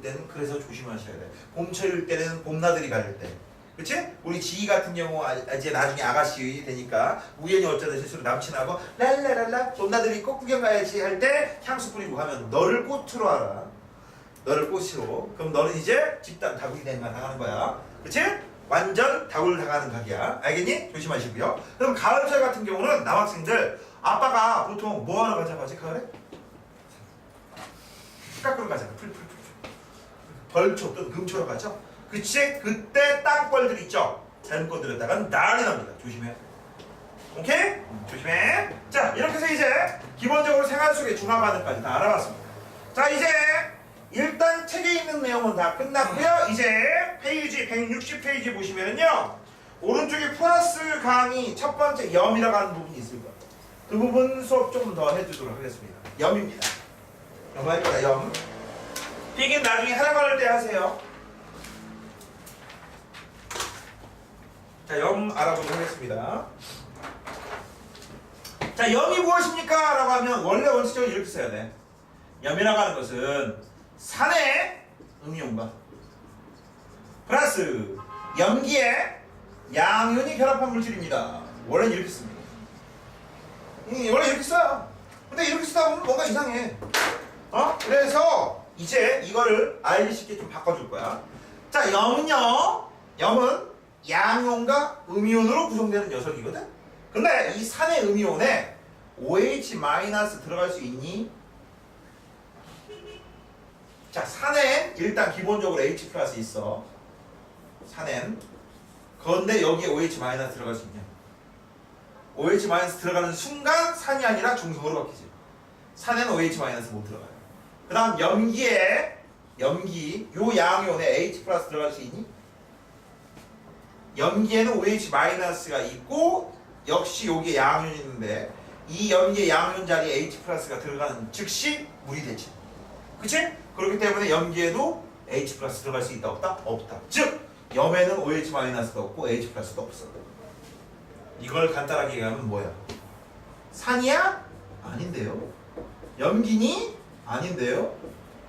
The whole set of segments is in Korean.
올 때는 그래서 조심하셔야 돼. 봄철일 때는 봄나들이 갈 때. 그치? 우리 지희 같은 경우 아, 이제 나중에 아가씨 되니까 우연히 어쩌다 실수로 남친하고 랄랄랄라 봄나들이 꽃 구경 가야지 할 때 향수 뿌리고 하면 너를 꽃으로 알아. 너를 꽃으로. 그럼 너는 이제 집단 되는 거 당하는 거야. 그치? 완전 다굴 당하는 각이야. 알겠니? 조심하시고요. 그럼 가을철 같은 경우는 남학생들 아빠가 보통 뭐 하러 가자고 하지 가을에? 깎으러 가잖아. 풀풀풀. 벌초 또는 금초로 가죠. 그치? 그때 땅벌들 있죠. 잘못 건드렸다가 난리 납니다. 조심해. 오케이? 음, 조심해. 자, 이렇게 해서 이제 기본적으로 생활 속의 중화반응까지 다 알아봤습니다. 자, 이제 일단 책에 있는 내용은 다 끝났고요. 이제 페이지 160페이지 보시면은요. 오른쪽에 플러스 강의 첫 번째 염이라고 하는 부분이 있을 거예요. 그 부분 수업 조금 더 해주도록 하겠습니다. 염입니다. 염할 거야, 염. 이게 나중에 하라고 할때 하세요. 자, 염 알아보도록 하겠습니다. 자, 염이 무엇입니까? 라고 하면 원래 원칙적으로 이렇게 써야 돼. 염이라고 하는 것은 산의 음이온과 플러스 염기에 양이온이 결합한 물질입니다. 원래는 이렇게 씁니다. 음, 원래 이렇게 써요. 근데 이렇게 쓰다 보면 뭔가 이상해. 어? 그래서 이제 이거를 알기 쉽게 좀 바꿔줄 거야. 자, 염은요. 염은 양이온과 음이온으로 구성되는 녀석이거든. 근데 이 산의 음이온에 OH 들어갈 수 있니? 자, 산엔 일단 기본적으로 H 플러스 있어. 산엔. 그런데 여기에 OH 들어갈 수 있냐? OH 들어가는 순간 산이 아니라 중성으로 바뀌지. 산에는 OH 못 들어가요. 그 다음 염기에 염기 요 양이온에 H 플러스 들어갈 수 있니? 염기에는 OH 마이너스가 있고 역시 여기에 양이온이 있는데 이 염기의 양이온 자리에 H 플러스가 들어가는 즉시 물이 되지. 그치? 그렇기 때문에 염기에도 H 플러스 들어갈 수 있다 없다? 없다. 즉 염에는 OH 마이너스도 없고 H 플러스도 없어. 이걸 간단하게 얘기하면 뭐야? 산이야? 아닌데요. 염기니? 아닌데요.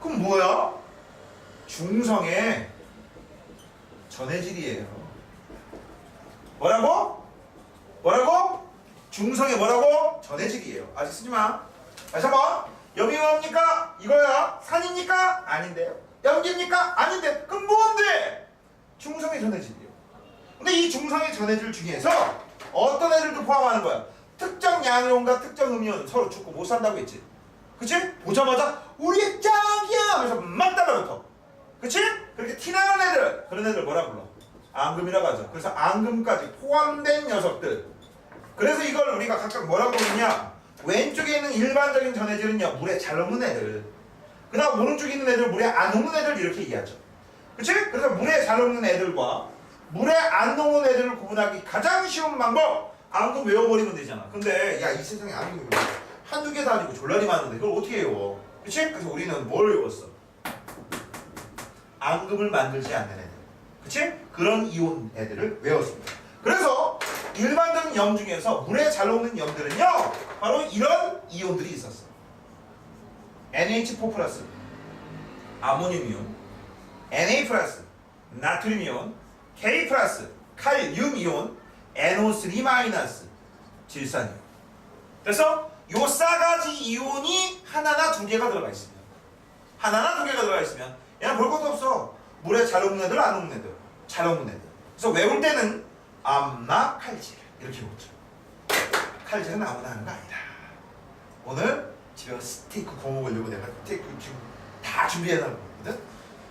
그럼 뭐야? 중성의 전해질이에요. 뭐라고? 뭐라고? 중성의 뭐라고? 전해질이에요. 아직 쓰지 마. 다시 한번. 염이 뭡니까? 이거야. 산입니까? 아닌데요. 염기입니까? 아닌데. 그럼 뭔데? 중성의 전해질이요. 근데 이 중성의 전해질 중에서 어떤 애들도 포함하는 거야? 특정 양이온과 특정 음이온 서로 죽고 못 산다고 했지. 그치? 보자마자 우리 짱이야 하면서 막 달라붙어. 그치? 그렇게 티나는 애들 그런 애들 뭐라 불러? 앙금이라고 하죠. 그래서 앙금까지 포함된 녀석들. 그래서 이걸 우리가 각각 뭐라고 부르냐? 왼쪽에 있는 일반적인 전해질은요 물에 잘 녹는 애들. 그 다음 오른쪽에 있는 애들 물에 안 녹는 애들 이렇게 얘기하죠. 그치? 그래서 물에 잘 녹는 애들과 물에 안 녹는 애들을 구분하기 가장 쉬운 방법 앙금 외워버리면 되잖아. 근데 야 이 세상에 앙금이 한두 개도 아니고 졸라리 많은데 그걸 어떻게 외워? 그치? 그래서 우리는 뭘 외웠어? 앙금을 만들지 않는 애들. 그치? 그런 이온 애들을 외웠습니다. 그래서 일반적인 염 중에서 물에 잘 녹는 염들은요 바로 이런 이온들이 있었어. NH4 플러스 아모늄 이온, Na 플러스 나트륨 이온, K 플러스 칼륨 이온, NO3 마이너스 질산 이온. 그래서 요 싸가지 이온이 하나나 두 개가 들어가 있습니다. 하나나 두 개가 들어가 있으면 얘는 볼 것도 없어. 물에 잘 녹는 애들 안 녹는 애들 잘 녹는 애들. 그래서 외울 때는 암나 칼질 이렇게 보죠. 칼질은 아무나 하는 거 아니다. 오늘 집에 스테이크 구워 먹으려고 내가 스테이크 지금 다 준비해 놨거든.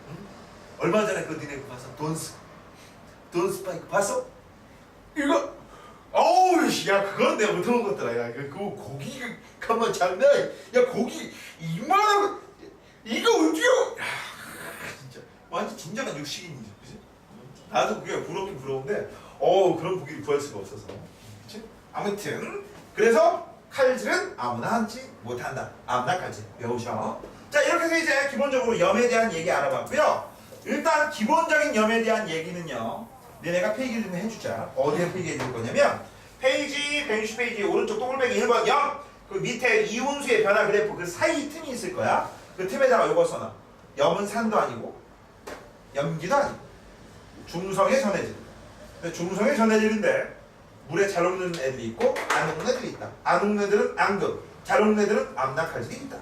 응? 얼마 전에 그 니네 그거 봤어? 돈스 돈 스파이크 봤어? 어우 야 그건 내가 못 먹었더라. 야 그, 그 고기가 가만 장난 야 고기 이만한 이거 어디야 야 진짜. 완전 진정한 육식인이지 그지? 나도 그게 부럽긴 부러운데 어 그런 고기를 구할 수가 없어서. 그치? 아무튼 그래서 칼질은 아무나 하지 못한다. 아무나 칼질. 배우셔. 자 이렇게 해서 이제 기본적으로 염에 대한 얘기 알아봤고요. 일단 기본적인 염에 대한 얘기는요 너네가 페이지 좀 해주자. 어디에 페이지 해줄 거냐면 페이지 160페이지 오른쪽 동글뱅이 1번 염그 밑에 이온수의 변화 그래프 그 사이 틈이 있을 거야 그 틈에다가 요거 써놔 염은 산도 아니고 염기도 아니고 중성의 전해질. 근데 중성의 전해질인데 물에 잘 녹는 애들이 있고 안 녹는 애들이 있다. 안 녹는 애들은 앙금, 잘 녹는 애들은 암낙할질이 있다.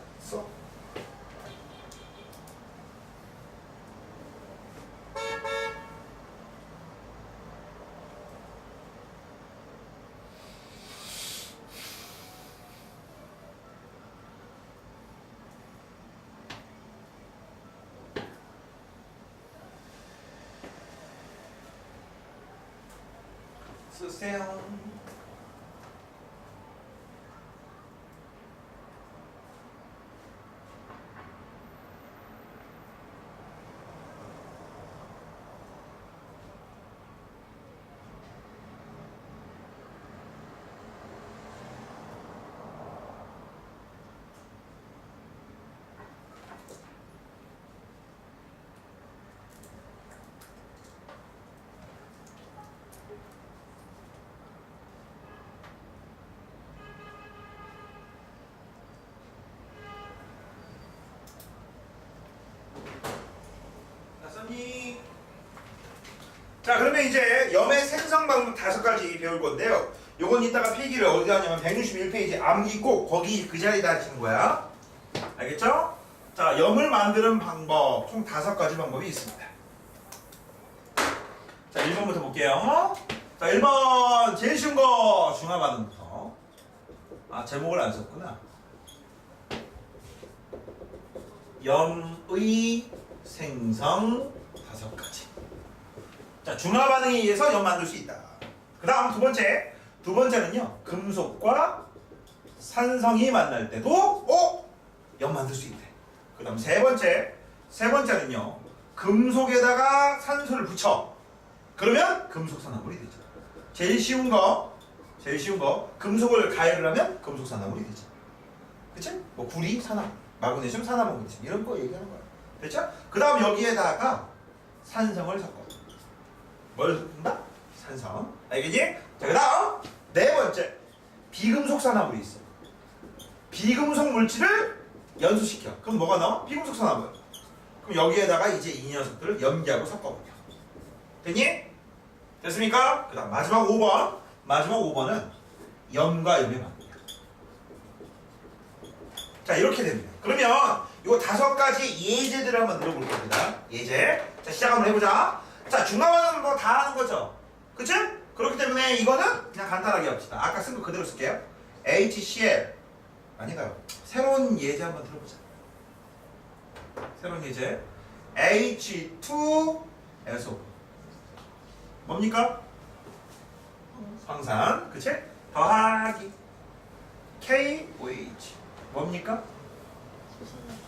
써. 쓰세요. 나선이. 자 그러면 이제 염의 생성 방법 다섯 가지 배울 건데요. 요건 이따가 필기를 어디 하냐면 161페이지 암기 꼭 거기 그 자리에다 하시는 거야. 알겠죠? 자 염을 만드는 방법 총 다섯 가지 방법이 있습니다. 자 1번부터 볼게요. 자 1번 제일 쉬운 거 중화 반응부터. 아 제목을 안 썼구나. 염의 생성 다섯 가지. 자, 중화 반응에 의해서 염 만들 수 있다. 그 다음 두 번째. 두 번째는요, 금속과 산성이 만날 때도, 어? 염 만들 수 있대. 그 다음 세 번째. 세 번째는요, 금속에다가 산소를 붙여. 그러면 금속산화물이 되죠. 제일 쉬운 거, 제일 쉬운 거, 금속을 가열을 하면 금속산화물이 되죠. 그치? 뭐, 구리, 산화, 마그네슘, 산화, 마그네슘. 이런 거 얘기하는 거야. 됐죠? 그 다음 여기에다가 산성을 섞어. 뭘 섞는다? 산성. 알겠지? 자, 그 다음 네 번째. 비금속 산화물이 있어. 비금속 물질을 연소시켜. 그럼 뭐가 나와? 비금속 산화물. 그럼 여기에다가 이제 이 녀석들을 염기하고 섞어버려. 됐니? 됐습니까? 그 다음 마지막 5번. 마지막 5번은 염과 염의 반응이야. 자, 이렇게 됩니다. 그러면 요 다섯 가지 예제들을 한번 들어볼 겁니다. 예제. 자, 시작 한번 해보자. 자, 중화반응은 뭐 다 하는 거죠. 그치? 그렇기 때문에 이거는 그냥 간단하게 합시다. 아까 쓴 거 그대로 쓸게요. HCl. 아닌가요? 새로운 예제 한번 들어보자. 새로운 예제. H2SO. 뭡니까? 황산. 그치? 더하기 KOH. 뭡니까?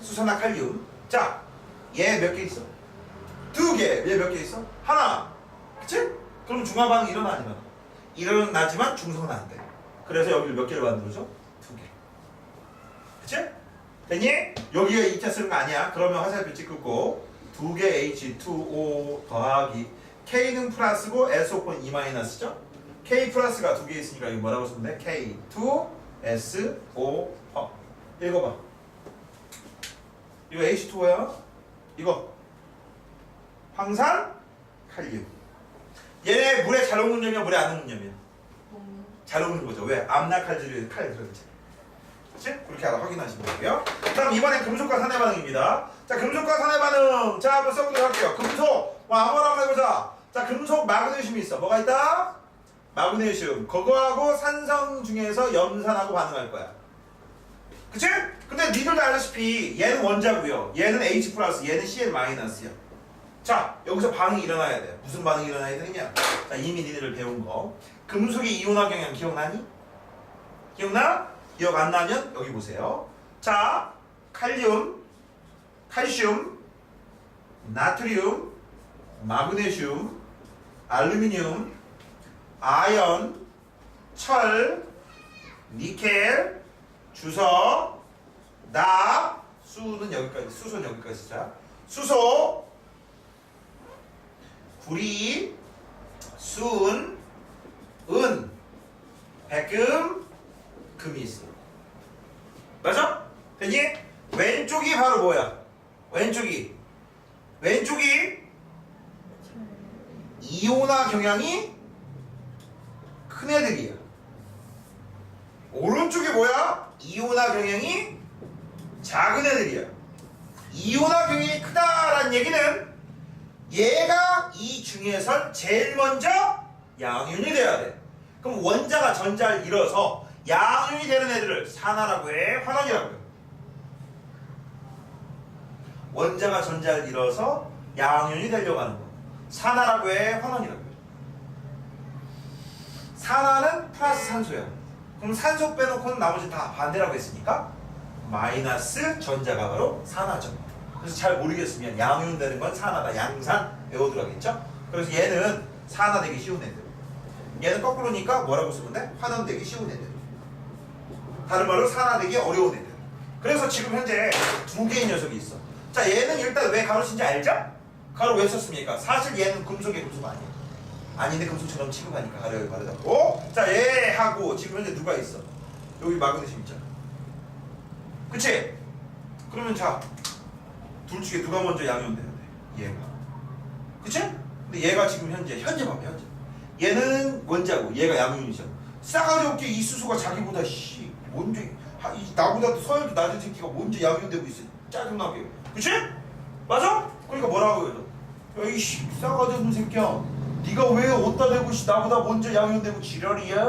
수산화 칼륨. 자, 얘 몇 개 있어? 두 개. 얘 몇 개 있어? 하나. 그치? 그럼 중화반응 일어나 안 일어나? 일어나지만 중성은 안 돼. 그래서 여기를 몇 개를 만들어줘? 두 개. 그치? 됐니? 여기가 2차 쓰는 거 아니야. 그러면 화살표 찍고 두 개 H2O 더하기 K는 플러스고 SO4는 2 마이너스죠? K 플러스가 두 개 있으니까 이거 뭐라고 쓰면 돼? K2SO 어. 읽어봐. 이거 H2O야. 이거 황산 칼륨. 얘네 물에 잘 녹는 염이야, 물에 안 녹는 염이야. 잘 녹는 거죠. 왜? 암낙칼질이 칼 들어있지. 그렇지? 그렇게 알아 확인하시면 되고요. 그럼 이번엔 금속과 산의 반응입니다. 자, 금속과 산의 반응. 자, 한번 써보도록 할게요. 금속. 와, 아무나 한번 해보자. 자, 금속 마그네슘이 있어. 뭐가 있다? 마그네슘. 그거하고 산성 중에서 염산하고 반응할 거야. 그치? 근데 니들도 알다시피 얘는 원자고요. 얘는 H 플러스, 얘는 Cl 마이너스야. 자, 여기서 반응이 일어나야 돼. 무슨 반응이 일어나야 되느냐? 자, 이미 니네들 배운 거. 금속의 이온화 경향 기억나니? 기억나? 기억 안 나면 여기 보세요. 자, 칼륨, 칼슘, 나트륨, 마그네슘, 알루미늄, 아연, 철, 니켈, 주석, 납, 수는 여기까지, 수소는 여기까지 자. 수소, 구리, 순, 은, 백금, 금이 있어. 맞아? 됐니? 왼쪽이 바로 뭐야? 왼쪽이 왼쪽이 이온화 경향이 큰 애들이야. 오른쪽이 뭐야? 이온화 경향이 작은 애들이야. 이온화 경향이 크다라는 얘기는 얘가 이 중에서 먼저 양윤이 돼야 돼. 그럼 원자가 전자를 잃어서 양윤이 되는 애들을 산화라고 해, 환원이라고 해. 원자가 전자를 잃어서 양윤이 되려고 하는 거. 산화라고 해, 환원이라고 해. 산화는 플러스 산소야. 그럼 산소 빼놓고는 나머지 다 반대라고 했으니까 마이너스 전자가 바로 산화죠. 그래서 잘 모르겠으면 양윤 되는 건 산화다. 양산 외워두라겠죠? 그래서 얘는 산화되기 쉬운 애들. 얘는 거꾸로니까 뭐라고 쓰면 돼? 환원 되기 쉬운 애들. 다른 말로 산화되기 어려운 애들. 그래서 지금 현재 두 개의 녀석이 있어. 자, 얘는 일단 왜 가로친지 알죠? 가로 왜 썼습니까? 사실 얘는 금속의 금속 아니야. 아닌데 금속처럼 취급하니까 가려를 바르다고. 자, 얘하고 지금 현재 누가 있어? 여기 마그네슘 있잖아. 그치? 그러면 자, 둘 중에 누가 먼저 양연돼야 돼? 얘가. 그치? 근데 얘가 지금 현재, 현재 봐봐, 현재. 얘는 원자고, 얘가 양윤이죠. 싸가지 없게 이 수소가 자기보다, 씨, 먼저, 하, 이, 나보다 서열도 낮은 새끼가 먼저 양윤되고 있어. 짜증나게. 그치? 맞아? 그러니까 뭐라고 해요? 야, 이 씨, 싸가지 없는 새끼야. 네가 왜 어디다 대고 씨, 나보다 먼저 양현되고 지랄이야.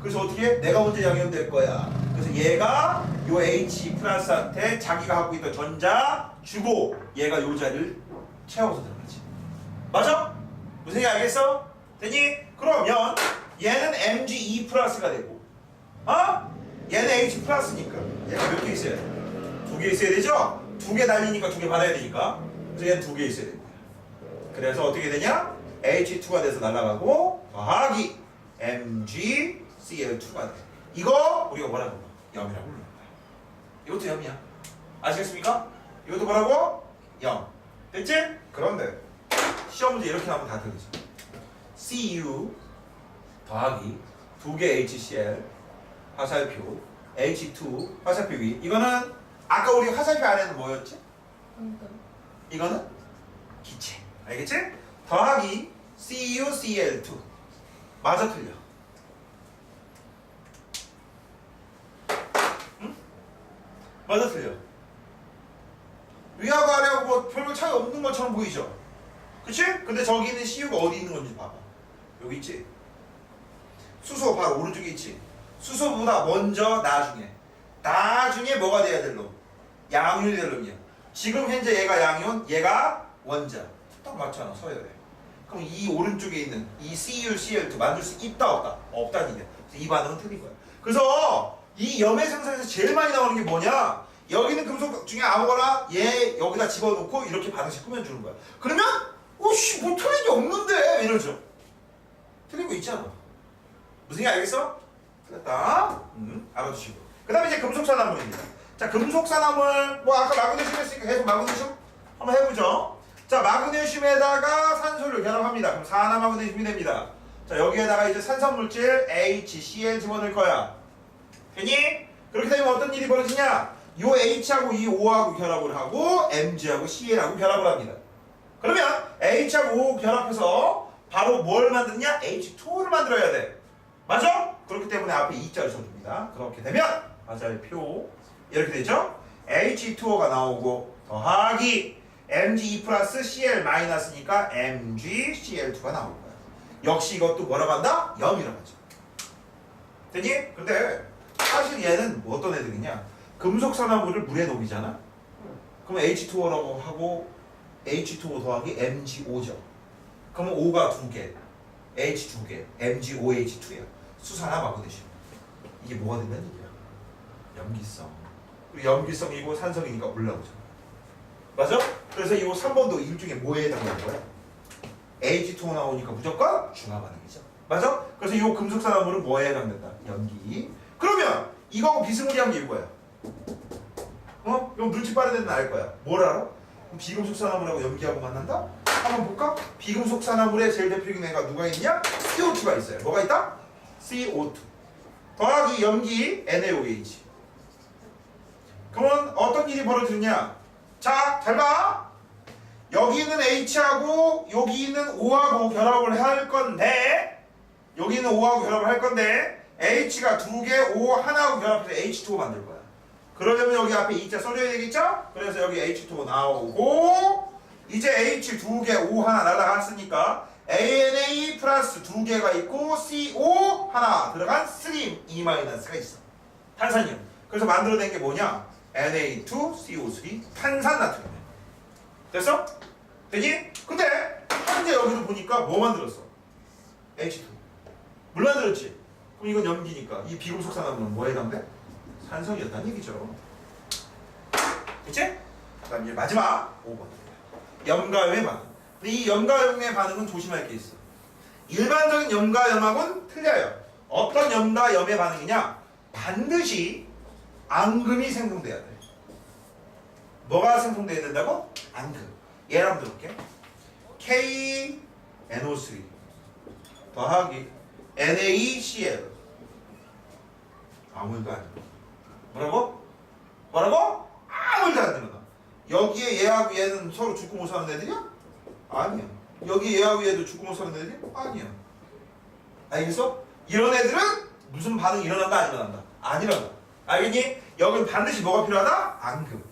그래서 어떻게? 해? 내가 먼저 양현될 거야. 그래서 얘가 요 H 플러스한테 자기가 갖고 있던 전자 주고 얘가 요 자리를 채워서 들어가지. 맞아? 무슨 얘기 알겠어? 되니? 그러면 얘는 Mg2 플러스가 되고 어? 얘는 H 플러스니까 얘가 몇 개 있어야 돼? 두 개 있어야 되죠? 두 개 달리니까 두 개 받아야 되니까 그래서 얘는 두 개 있어야 거야. 그래서 어떻게 되냐? H2가 돼서 날아가고 더하기 MgCl2가 돼. 이거 우리가 뭐라고? 염이라고 거야. 이것도 염이야. 아시겠습니까? 이것도 뭐라고? 염. 됐지? 그런데 시험 문제 이렇게 하면 다 되겠죠. Cu 더하기 두 개 HCl 화살표 H2 화살표 위 이거는 아까 우리 화살표 안에는 뭐였지? 이거는 기체. 알겠지? 더하기 CuCl2. 맞아 틀려. 응? 맞아 틀려. 위하고 아래하고 뭐 별로 차이 없는 것처럼 보이죠? 그치? 근데 저기 있는 CU가 어디 있는 건지 봐봐. 여기 있지? 수소 바로 오른쪽에 있지? 수소보다 먼저 나중에. 나중에 뭐가 돼야 될 놈? 양윤이 될 놈이야. 지금 현재 얘가 양이온, 얘가 원자. 딱 맞잖아, 서열에. 그럼 이 오른쪽에 있는 이 CU, CL2 만들 수 있다, 없다? 없다는 얘기야. 이 반응은 틀린 거야. 그래서 이 염의 생성에서 제일 많이 나오는 게 뭐냐? 여기 있는 금속 중에 아무거나 얘 여기다 집어넣고 이렇게 반응식 꾸며주는 거야. 그러면, 오씨, 뭐 틀린 게 없는데? 이러죠. 틀린 거 있잖아. 무슨 얘기 알겠어? 틀렸다. 음, 알아두시고. 그 다음에 이제 금속산화물입니다. 자, 금속산화물, 뭐 아까 마그네슘 했으니까 계속 마그네슘 한번 해보죠. 자, 마그네슘에다가 산소를 결합합니다. 그럼 산화 마그네슘이 됩니다. 자, 여기에다가 이제 산성물질 HCl 집어넣을 거야. 되니? 그렇게 되면 어떤 일이 벌어지냐? 요 H하고 이 O하고 결합을 하고 Mg하고 Cl하고 결합을 합니다. 그러면 H하고 결합해서 바로 뭘 만드냐? H2O를 만들어야 돼. 맞아? 그렇기 때문에 앞에 2자를 써줍니다. 그렇게 되면 맞아요. 표 이렇게 되죠? H2O가 나오고 더하기 Mg2 플러스 Cl 마이너스니까 MgCl2가 나올 거야. 역시 이것도 뭐라고 한다? 0이라고 하죠. 되니? 근데 사실 얘는 뭐 어떤 애들이냐? 금속산화물을 물에 녹이잖아? 그럼 H2O라고 하고 H2O 더하기 MgO죠. 그러면 O가 두 개, H 두 개, MgOH2야. 수산화 마그네슘. 이게 뭐가 된다는 얘기야? 염기성. 그리고 염기성이고 산성이니까 올라오죠. 맞아? 그래서 이 3번도 일종의 뭐에 해당하는 거야? H2O 나오니까 무조건 중화 반응이죠. 맞아? 그래서 이 금속산화물은 뭐에 해당된다? 염기. 그러면 이거하고 비스무리한 게 이거야. 어? 눈치 빠른 애는 알 거야. 뭘 알아? 그럼 비금속 산화물하고 염기하고 만난다? 한번 볼까? 비금속 산화물의 제일 대표적인 애가 누가 있냐? CO2가 있어요. 뭐가 있다? CO2 더하기 염기 NaOH 그러면 어떤 일이 벌어지느냐? 자, 잘 봐. 여기 있는 H하고 여기 있는 O하고 결합을 할 건데 여기 있는 O하고 결합을 할 건데 H가 두 개, O 하나하고 결합해서 H2O 만들 거야. 그러려면 여기 앞에 2자 써줘야 되겠죠? 그래서 여기 H2O 나오고 이제 H 두 개, O 하나 날라갔으니까 ANA 플러스 두 개가 있고 CO 하나 들어간 3 E 마이너스가 있어. 탄산이요. 그래서 만들어낸 게 뭐냐? Na2CO3 탄산 나트륨. 됐어? 되니? 근데 현재 여기서 보니까 뭐 만들었어? H2. 물 만들었지? 그럼 이건 염기니까 이 비금 속 산화물은 뭐에 해당돼? 산성이었다는 얘기죠. 됐지? 그다음 이제 마지막 5번입니다. 염가염의 반응. 근데 이 염가염의 반응은 조심할 게 있어. 일반적인 염가염하고는 틀려요. 어떤 염가염의 반응이냐? 반드시 앙금이 생성돼야 돼. 뭐가 생성돼야 된다고? 앙금. 예를 한번 들어볼게. KNO3 더하기 NaCl 아무 일도 안 돼. 뭐라고? 뭐라고? 아무 일도 안 되는 여기에 얘하고 얘는 서로 죽고 못 사는 애들이야? 아니야. 여기 얘하고 얘도 죽고 못 사는 애들이야? 아니야. 알겠어? 이런 애들은 무슨 반응이 일어난다 안 일어난다? 안 일어나. 알겠니? 여기는 반드시 뭐가 필요하다? 앙금.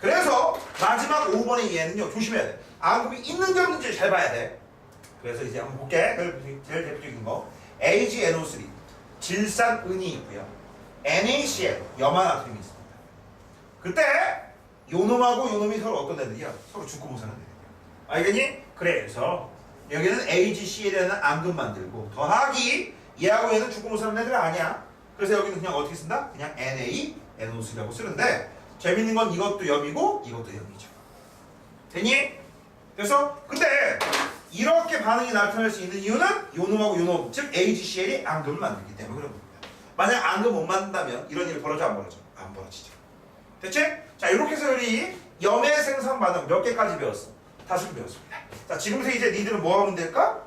그래서 마지막 5번의 얘는요 조심해야 돼. 앙금이 있는지 없는지 잘 봐야 돼. 그래서 이제 한번 볼게. 그 제일 대표적인 거 AgNO3 질산은이 있고요. NaCl 염화나트륨이 있습니다. 그때 요놈하고 요놈이 서로 어떤 애들이야? 서로 죽고 못 사는 애들이야. 알겠니? 그래서 여기는 AgCl이라는 앙금 만들고 더하기 얘하고 얘는 죽고 못 사는 애들 아니야. 그래서 여기는 그냥 어떻게 쓴다? 그냥 Na, NO3라고 쓰는데 재밌는 건 이것도 염이고 이것도 염이죠. 되니? 그래서 근데 이렇게 반응이 나타날 수 있는 이유는 요놈하고 요놈 즉 AgCl이 앙금을 만들기 때문에 그런 겁니다. 만약 앙금 못 만든다면 이런 일이 벌어져 안 벌어져? 안 벌어지죠. 됐지? 자 이렇게 해서 우리 염의 생성 반응 몇 개까지 배웠어? 다섯 개 배웠습니다. 자 지금부터 이제 니들은 뭐 하면 될까?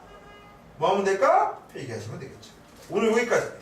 뭐 하면 될까? 필기하시면 되겠죠. 오늘 여기까지입니다.